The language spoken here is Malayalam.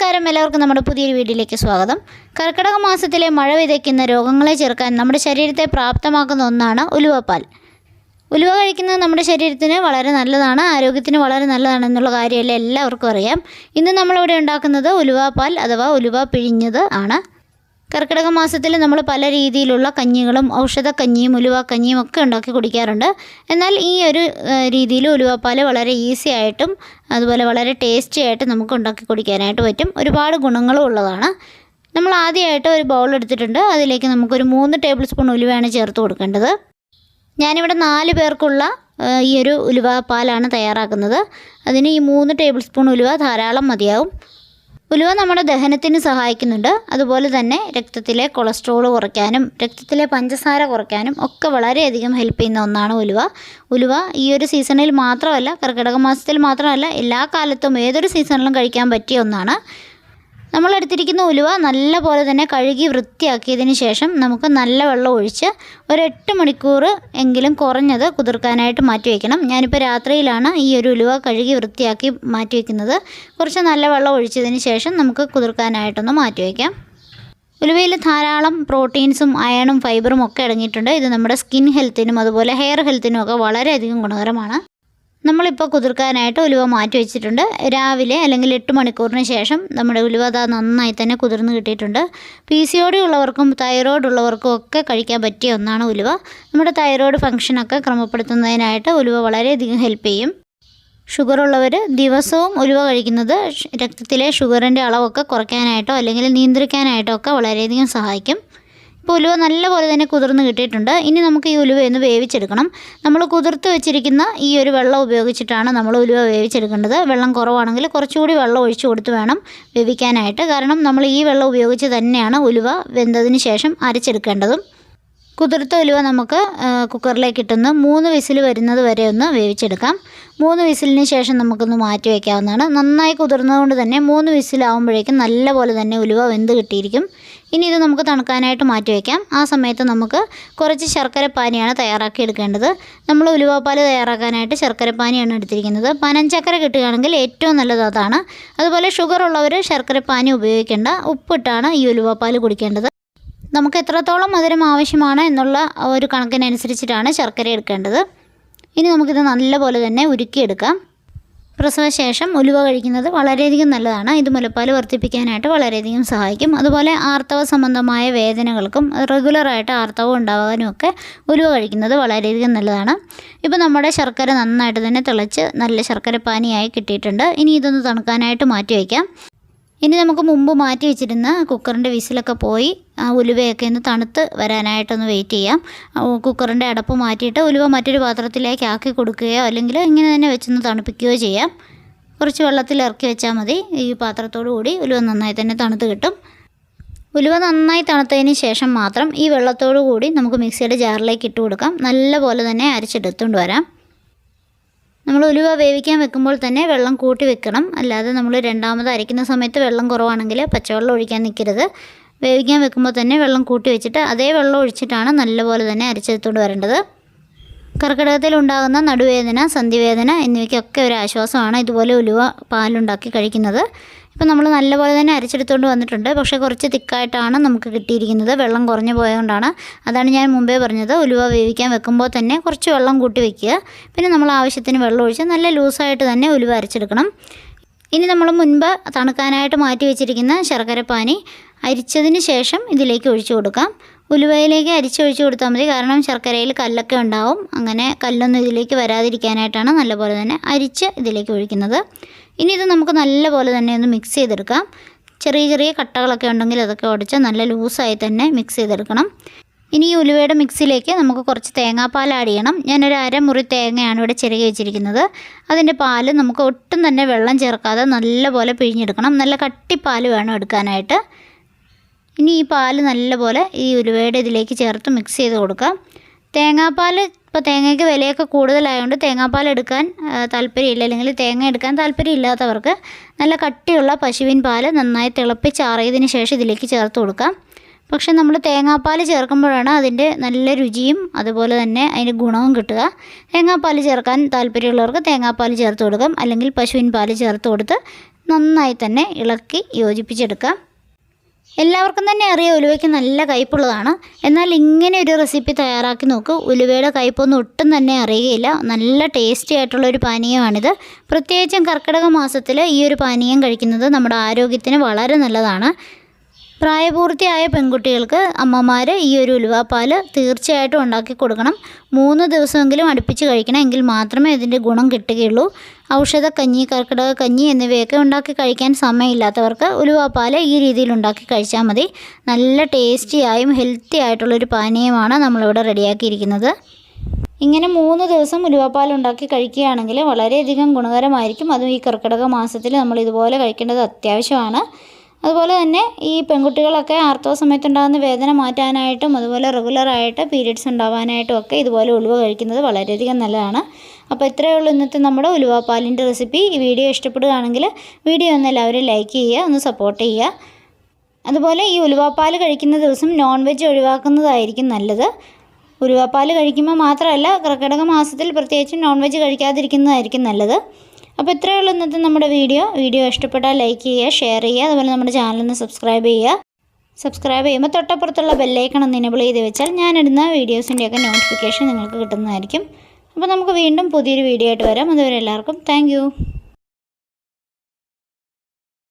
നമസ്കാരം. എല്ലാവർക്കും നമ്മുടെ പുതിയൊരു വീഡിയോയിലേക്ക് സ്വാഗതം. കർക്കിടക മാസത്തിലെ മഴ വിതയ്ക്കുന്ന രോഗങ്ങളെ ചെറുക്കാൻ നമ്മുടെ ശരീരത്തെ പ്രാപ്തമാക്കുന്ന ഒന്നാണ് ഉലുവപ്പാൽ. ഉലുവ കഴിക്കുന്നത് നമ്മുടെ ശരീരത്തിന് വളരെ നല്ലതാണ് ആരോഗ്യത്തിന് വളരെ നല്ലതാണ് എന്നുള്ള കാര്യമല്ല എല്ലാവർക്കും അറിയാം. ഇന്ന് നമ്മളിവിടെ ഉണ്ടാക്കുന്നത് ഉലുവാപ്പാൽ അഥവാ ഉലുവ പിഴിഞ്ഞത് ആണ്. കർക്കിടക മാസത്തിൽ നമ്മൾ പല രീതിയിലുള്ള കഞ്ഞികളും ഔഷധക്കഞ്ഞിയും ഉലുവാക്കഞ്ഞിയും ഒക്കെ ഉണ്ടാക്കി കുടിക്കാറുണ്ട്. എന്നാൽ ഈ ഒരു രീതിയിൽ ഉലുവാപ്പാൽ വളരെ ഈസി ആയിട്ടും അതുപോലെ വളരെ ടേസ്റ്റി ആയിട്ട് നമുക്ക് ഉണ്ടാക്കി കുടിക്കാനായിട്ട് പറ്റും. ഒരുപാട് ഗുണങ്ങളും ഉള്ളതാണ്. നമ്മൾ ആദ്യമായിട്ട് ഒരു ബൗൾ എടുത്തിട്ടുണ്ട്. അതിലേക്ക് നമുക്കൊരു മൂന്ന് ടേബിൾ സ്പൂൺ ഉലുവയാണ് ചേർത്ത് കൊടുക്കേണ്ടത്. ഞാനിവിടെ നാല് പേർക്കുള്ള ഈ ഒരു ഉലുവ പാലാണ് തയ്യാറാക്കുന്നത്. അതിന് ഈ മൂന്ന് ടേബിൾ സ്പൂൺ ഉലുവ ധാരാളം മതിയാവും. ഉലുവ നമ്മുടെ ദഹനത്തിന് സഹായിക്കുന്നുണ്ട്. അതുപോലെ തന്നെ രക്തത്തിലെ കൊളസ്ട്രോൾ കുറയ്ക്കാനും രക്തത്തിലെ പഞ്ചസാര കുറയ്ക്കാനും ഒക്കെ വളരെയധികം ഹെൽപ്പ് ചെയ്യുന്ന ഒന്നാണ് ഉലുവ. ഉലുവ ഈ ഒരു സീസണിൽ മാത്രമല്ല കർക്കിടക മാസത്തിൽ മാത്രമല്ല എല്ലാ കാലത്തും ഏതൊരു സീസണിലും കഴിക്കാൻ പറ്റിയ ഒന്നാണ്. നമ്മൾ എടുത്തിരിക്കുന്ന ഉലുവ നല്ല പോലെ തന്നെ കഴുകി വൃത്തിയാക്കിയതിന് ശേഷം നമുക്ക് നല്ല വെള്ളം ഒഴിച്ച് ഒരു മണിക്കൂർ എങ്കിലും കുറഞ്ഞത് കുതിർക്കാനായിട്ട് മാറ്റി വയ്ക്കണം ഞാനിപ്പോൾ രാത്രിയിലാണ് ഈ ഒരു ഉലുവ കഴുകി വൃത്തിയാക്കി മാറ്റി വയ്ക്കുന്നത് കുറച്ച് നല്ല വെള്ളം ഒഴിച്ചതിന് ശേഷം നമുക്ക് കുതിർക്കാനായിട്ടൊന്ന് മാറ്റി വയ്ക്കാം ഉലുവയിൽ ധാരാളം പ്രോട്ടീൻസും അയണും ഫൈബറും ഒക്കെ അടങ്ങിയിട്ടുണ്ട്. ഇത് നമ്മുടെ സ്കിൻ ഹെൽത്തിനും അതുപോലെ ഹെയർ ഹെൽത്തിനും ഒക്കെ വളരെയധികം ഗുണകരമാണ്. നമ്മളിപ്പോൾ കുതിർക്കാനായിട്ട് ഉലുവ മാറ്റി വെച്ചിട്ടുണ്ട്. രാവിലെ അല്ലെങ്കിൽ എട്ട് മണിക്കൂറിന് ശേഷം നമ്മുടെ ഉലുവ അതാ നന്നായി തന്നെ കുതിർന്ന് കിട്ടിയിട്ടുണ്ട്. പി സി ഒ ഡി ഉള്ളവർക്കും തൈറോയ്ഡ് ഉള്ളവർക്കും ഒക്കെ കഴിക്കാൻ പറ്റിയ ഒന്നാണ് ഉലുവ. നമ്മുടെ തൈറോയ്ഡ് ഫംഗ്ഷനൊക്കെ ക്രമപ്പെടുത്തുന്നതിനായിട്ട് ഉലുവ വളരെയധികം ഹെൽപ്പ് ചെയ്യും. ഷുഗർ ഉള്ളവർ ദിവസവും ഉലുവ കഴിക്കുന്നത് രക്തത്തിലെ ഷുഗറിന്റെ അളവൊക്കെ കുറയ്ക്കാനായിട്ടോ അല്ലെങ്കിൽ നിയന്ത്രിക്കാനായിട്ടോ ഒക്കെ വളരെയധികം സഹായിക്കും. ഇപ്പോൾ ഉലുവ നല്ലപോലെ തന്നെ കുതിർന്ന് കിട്ടിയിട്ടുണ്ട്. ഇനി നമുക്ക് ഈ ഉലുവ ഒന്ന് വേവിച്ചെടുക്കണം. നമ്മൾ കുതിർത്ത് വെച്ചിരിക്കുന്ന ഈ ഒരു വെള്ളം ഉപയോഗിച്ചിട്ടാണ് നമ്മൾ ഉലുവ വേവിച്ചെടുക്കേണ്ടത്. വെള്ളം കുറവാണെങ്കിൽ കുറച്ചുകൂടി വെള്ളം ഒഴിച്ചു കൊടുത്ത് വേണം വേവിക്കാനായിട്ട്. കാരണം നമ്മൾ ഈ വെള്ളം ഉപയോഗിച്ച് തന്നെയാണ് ഉലുവ വെന്തതിന് ശേഷം അരച്ചെടുക്കേണ്ടതും. കുതിർത്ത ഉലുവ നമുക്ക് കുക്കറിലേക്ക് ഇട്ടൊന്ന് മൂന്ന് വിസിൽ വരുന്നത് വരെ ഒന്ന് വേവിച്ചെടുക്കാം. മൂന്ന് വിസിലിന് ശേഷം നമുക്കൊന്ന് മാറ്റി വയ്ക്കാവുന്നതാണ് നന്നായി കുതിർന്നതുകൊണ്ട് തന്നെ മൂന്ന് വിസിലാവുമ്പോഴേക്കും നല്ലപോലെ തന്നെ ഉലുവ വെന്ത് കിട്ടിയിരിക്കും. ഇനി ഇത് നമുക്ക് തണുക്കാനായിട്ട് മാറ്റി വയ്ക്കാം ആ സമയത്ത് നമുക്ക് കുറച്ച് ശർക്കര പാനിയാണ് തയ്യാറാക്കി എടുക്കേണ്ടത്. നമ്മൾ ഉലുവപ്പാൽ തയ്യാറാക്കാനായിട്ട് ശർക്കര പാനിയാണ് എടുത്തിരിക്കുന്നത്. പനഞ്ചക്കര കിട്ടുകയാണെങ്കിൽ ഏറ്റവും നല്ലത് അതാണ്. അതുപോലെ ഷുഗർ ഉള്ളവർ ശർക്കര പാനി ഉപയോഗിക്കേണ്ട ഉപ്പിട്ടാണ് ഈ ഉലുവപ്പാൽ കുടിക്കേണ്ടത്. നമുക്ക് എത്രത്തോളം മധുരം ആവശ്യമാണ് എന്നുള്ള ഒരു കണക്കിനനുസരിച്ചിട്ടാണ് ശർക്കര എടുക്കേണ്ടത്. ഇനി നമുക്കിത് നല്ലപോലെ തന്നെ ഉരുക്കിയെടുക്കാം. പ്രസവശേഷം ഉലുവ കഴിക്കുന്നത് വളരെയധികം നല്ലതാണ്. ഇത് മുലപ്പാൽ വർദ്ധിപ്പിക്കാനായിട്ട് വളരെയധികം സഹായിക്കും. അതുപോലെ ആർത്തവ സംബന്ധമായ വേദനകൾക്കും റെഗുലറായിട്ട് ആർത്തവം ഉണ്ടാകാനും ഒക്കെ ഉലുവ കഴിക്കുന്നത് വളരെയധികം നല്ലതാണ്. ഇപ്പോൾ നമ്മുടെ ശർക്കര നന്നായിട്ട് തന്നെ തിളച്ച് നല്ല ശർക്കര പാനിയായി കിട്ടിയിട്ടുണ്ട്. ഇനി ഇതൊന്ന് തണുക്കാനായിട്ട് മാറ്റി വയ്ക്കാം. ഇനി നമുക്ക് മുമ്പ് മാറ്റി വെച്ചിരുന്ന കുക്കറിന്റെ വിസിലൊക്കെ പോയി ആ ഉലുവയൊക്കെ ഒന്ന് തണുത്ത് വരാനായിട്ടൊന്ന് വെയിറ്റ് ചെയ്യാം. കുക്കറിന്റെ അടപ്പ് മാറ്റിയിട്ട് ഉലുവ മറ്റൊരു പാത്രത്തിലേക്ക് ആക്കി കൊടുക്കുകയോ അല്ലെങ്കിൽ ഇങ്ങനെ തന്നെ വെച്ചൊന്ന് തണുപ്പിക്കുകയോ ചെയ്യാം. കുറച്ച് വെള്ളത്തിൽ ഇറക്കി വെച്ചാൽ മതി. ഈ പാത്രത്തോടു കൂടി ഉലുവ നന്നായി തന്നെ തണുത്ത് കിട്ടും. ഉലുവ നന്നായി തണുത്തതിന് ശേഷം മാത്രം ഈ വെള്ളത്തോടു കൂടി നമുക്ക് മിക്സിയുടെ ജാറിലേക്ക് ഇട്ട് കൊടുക്കാം. നല്ല പോലെ തന്നെ അരച്ചെടുത്തുകൊണ്ട് വരാം. നമ്മൾ ഉലുവ വേവിക്കാൻ വെക്കുമ്പോൾ തന്നെ വെള്ളം കൂട്ടി വെക്കണം. അല്ലാതെ നമ്മൾ രണ്ടാമത് അരയ്ക്കുന്ന സമയത്ത് വെള്ളം കുറവാണെങ്കിൽ പച്ചവെള്ളം ഒഴിക്കാൻ നിൽക്കരുത്. വേവിക്കാൻ വെക്കുമ്പോൾ തന്നെ വെള്ളം കൂട്ടി വെച്ചിട്ട് അതേ വെള്ളം ഒഴിച്ചിട്ടാണ് നല്ലപോലെ തന്നെ അരച്ചെടുത്തുകൊണ്ട് വരേണ്ടത്. കർക്കിടകത്തിൽ ഉണ്ടാകുന്ന നടുവേദന സന്ധിവേദന എന്നിവയ്ക്കൊക്കെ ഒരു ആശ്വാസമാണ് ഇതുപോലെ ഉലുവ പാലുണ്ടാക്കി കഴിക്കുന്നത്. ഇപ്പം നമ്മൾ നല്ലപോലെ തന്നെ അരച്ചെടുത്തുകൊണ്ട് വന്നിട്ടുണ്ട്. പക്ഷേ കുറച്ച് തിക്കായിട്ടാണ് നമുക്ക് കിട്ടിയിരിക്കുന്നത്. വെള്ളം കുറഞ്ഞു പോയതുകൊണ്ടാണ്. അതാണ് ഞാൻ മുമ്പേ പറഞ്ഞത്. ഉലുവ വേവിക്കാൻ വെക്കുമ്പോൾ തന്നെ കുറച്ച് വെള്ളം കൂട്ടി വെക്കുക. പിന്നെ നമ്മൾ ആവശ്യത്തിന് വെള്ളം ഒഴിച്ച് നല്ല ലൂസായിട്ട് തന്നെ ഉലുവ അരച്ചെടുക്കണം. ഇനി നമ്മൾ മുൻപ് തണുക്കാനായിട്ട് മാറ്റി വെച്ചിരിക്കുന്ന ശർക്കരപ്പാനി അരിച്ചതിന് ശേഷം ഇതിലേക്ക് ഒഴിച്ചു കൊടുക്കാം. ഉലുവയിലേക്ക് അരിച്ചൊഴിച്ചു കൊടുത്താൽ മതി. കാരണം ശർക്കരയിൽ കല്ലൊക്കെ ഉണ്ടാവും. അങ്ങനെ കല്ലൊന്നും ഇതിലേക്ക് വരാതിരിക്കാനായിട്ടാണ് നല്ലപോലെ തന്നെ അരിച്ച് ഇതിലേക്ക് ഒഴിക്കുന്നത്. ഇനി ഇത് നമുക്ക് നല്ലപോലെ തന്നെ ഒന്ന് മിക്സ് ചെയ്തെടുക്കാം. ചെറിയ ചെറിയ കട്ടകളൊക്കെ ഉണ്ടെങ്കിൽ അതൊക്കെ ഉടച്ച് നല്ല ലൂസായി തന്നെ മിക്സ് ചെയ്തെടുക്കണം. ഇനി ഈ ഉലുവയുടെ മിക്സിലേക്ക് നമുക്ക് കുറച്ച് തേങ്ങാപ്പാൽ ആഡ് ചെയ്യണം. ഞാനൊരു അരമുറി തേങ്ങയാണ് ഇവിടെ ചിരകി വെച്ചിരിക്കുന്നത്. അതിന്റെ പാൽ നമുക്ക് ഒട്ടും തന്നെ വെള്ളം ചേർക്കാതെ നല്ലപോലെ പിഴിഞ്ഞെടുക്കണം. നല്ല കട്ടിപ്പാൽ വേണം എടുക്കാനായിട്ട്. ഇനി ഈ പാൽ നല്ലപോലെ ഈ ഉലുവയുടെ ഇതിലേക്ക് ചേർത്ത് മിക്സ് ചെയ്ത് കൊടുക്കാം. തേങ്ങാപ്പാൽ ഇപ്പോൾ തേങ്ങയ്ക്ക് വിലയൊക്കെ കൂടുതലായതുകൊണ്ട് തേങ്ങാപ്പാൽ എടുക്കാൻ താല്പര്യമില്ല. അല്ലെങ്കിൽ തേങ്ങ എടുക്കാൻ താല്പര്യമില്ലാത്തവർക്ക് നല്ല കട്ടിയുള്ള പശുവിൻ പാൽ നന്നായി തിളപ്പിച്ചാറിയതിന് ശേഷം ഇതിലേക്ക് ചേർത്ത് കൊടുക്കാം. പക്ഷേ നമ്മൾ തേങ്ങാപ്പാൽ ചേർക്കുമ്പോഴാണ് അതിന്റെ നല്ല രുചിയും അതുപോലെ തന്നെ അതിന്റെ ഗുണവും കിട്ടുക. തേങ്ങാപ്പാൽ ചേർക്കാൻ താല്പര്യമുള്ളവർക്ക് തേങ്ങാപ്പാൽ ചേർത്ത് കൊടുക്കാം. അല്ലെങ്കിൽ പശുവിൻ പാൽ ചേർത്ത് കൊടുത്ത് നന്നായി തന്നെ ഇളക്കി യോജിപ്പിച്ചെടുക്കാം. എല്ലാവർക്കും തന്നെ അറിയാം ഉലുവയ്ക്ക് നല്ല കയ്പുള്ളതാണ്. എന്നാൽ ഇങ്ങനെ ഒരു റെസിപ്പി തയ്യാറാക്കി നോക്കൂ. ഉലുവയുടെ കയ്പൊന്നും ഒട്ടും തന്നെ അറിയുകയില്ല. നല്ല ടേസ്റ്റി ആയിട്ടുള്ള ഒരു പാനീയമാണിത്. പ്രത്യേകിച്ചും കർക്കിടക മാസത്തിൽ ഈ ഒരു പാനീയം കഴിക്കുന്നത് നമ്മുടെ ആരോഗ്യത്തിന് വളരെ നല്ലതാണ്. പ്രായപൂർത്തിയായ പെൺകുട്ടികൾക്ക് അമ്മമാർ ഈ ഒരു ഉലുവാപ്പാൽ തീർച്ചയായിട്ടും ഉണ്ടാക്കി കൊടുക്കണം. മൂന്ന് ദിവസമെങ്കിലും അടുപ്പിച്ച് കഴിക്കണം. എങ്കിൽ മാത്രമേ ഇതിന്റെ ഗുണം കിട്ടുകയുള്ളൂ. ഔഷധക്കഞ്ഞി കർക്കിടക കഞ്ഞി എന്നിവയൊക്കെ ഉണ്ടാക്കി കഴിക്കാൻ സമയമില്ലാത്തവർക്ക് ഉലുവാപ്പാൽ ഈ രീതിയിൽ ഉണ്ടാക്കി കഴിച്ചാൽ മതി. നല്ല ടേസ്റ്റിയായും ഹെൽത്തി ആയിട്ടുള്ളൊരു പാനീയമാണ് നമ്മളിവിടെ റെഡിയാക്കിയിരിക്കുന്നത്. ഇങ്ങനെ മൂന്ന് ദിവസം ഉലുവപ്പാൽ ഉണ്ടാക്കി കഴിക്കുകയാണെങ്കിൽ വളരെയധികം ഗുണകരമായിരിക്കും. അതും ഈ കർക്കിടക മാസത്തിൽ നമ്മൾ ഇതുപോലെ കഴിക്കേണ്ടത് അത്യാവശ്യമാണ്. അതുപോലെ തന്നെ ഈ പെൺകുട്ടികളൊക്കെ ആർത്തവ സമയത്തുണ്ടാകുന്ന വേദന മാറ്റാനായിട്ടും അതുപോലെ റെഗുലറായിട്ട് പീരീഡ്സ് ഉണ്ടാവാനായിട്ടും ഒക്കെ ഇതുപോലെ ഉലുവ കഴിക്കുന്നത് വളരെയധികം നല്ലതാണ്. അപ്പോൾ ഇത്രയേ ഉള്ളൂ ഇന്നത്തെ നമ്മുടെ ഉലുവാപ്പാലിന്റെ റെസിപ്പി ഈ വീഡിയോ ഇഷ്ടപ്പെടുകയാണെങ്കിൽ വീഡിയോ ഒന്ന് എല്ലാവരും ലൈക്ക് ചെയ്യുക ഒന്ന് സപ്പോർട്ട് ചെയ്യുക. അതുപോലെ ഈ ഉലുവാപ്പാൽ കഴിക്കുന്ന ദിവസം നോൺ വെജ് ഒഴിവാക്കുന്നതായിരിക്കും നല്ലത്. ഉലുവാപ്പാൽ കഴിക്കുമ്പോൾ മാത്രമല്ല കർക്കിടക മാസത്തിൽ പ്രത്യേകിച്ചും നോൺ വെജ് കഴിക്കാതിരിക്കുന്നതായിരിക്കും നല്ലത്. അപ്പോൾ ഇത്രയേ ഉള്ളൂ ഇന്നത്തെ നമ്മുടെ വീഡിയോ. വീഡിയോ ഇഷ്ടപ്പെട്ടാൽ ലൈക്ക് ചെയ്യുക ഷെയർ ചെയ്യുക അതുപോലെ നമ്മുടെ ചാനലൊന്ന് സബ്സ്ക്രൈബ് ചെയ്യുക. സബ്സ്ക്രൈബ് ചെയ്യുമ്പോൾ തൊട്ടപ്പുറത്തുള്ള ബെല്ലൈക്കൺ ഒന്ന് എനബിൾ ചെയ്ത് വെച്ചാൽ ഞാനിടുന്ന വീഡിയോസിന്റെയൊക്കെ നോട്ടിഫിക്കേഷൻ നിങ്ങൾക്ക് കിട്ടുന്നതായിരിക്കും. അപ്പോൾ നമുക്ക് വീണ്ടും പുതിയൊരു വീഡിയോ ആയിട്ട് വരാം. അതുവരെ എല്ലാവർക്കും താങ്ക്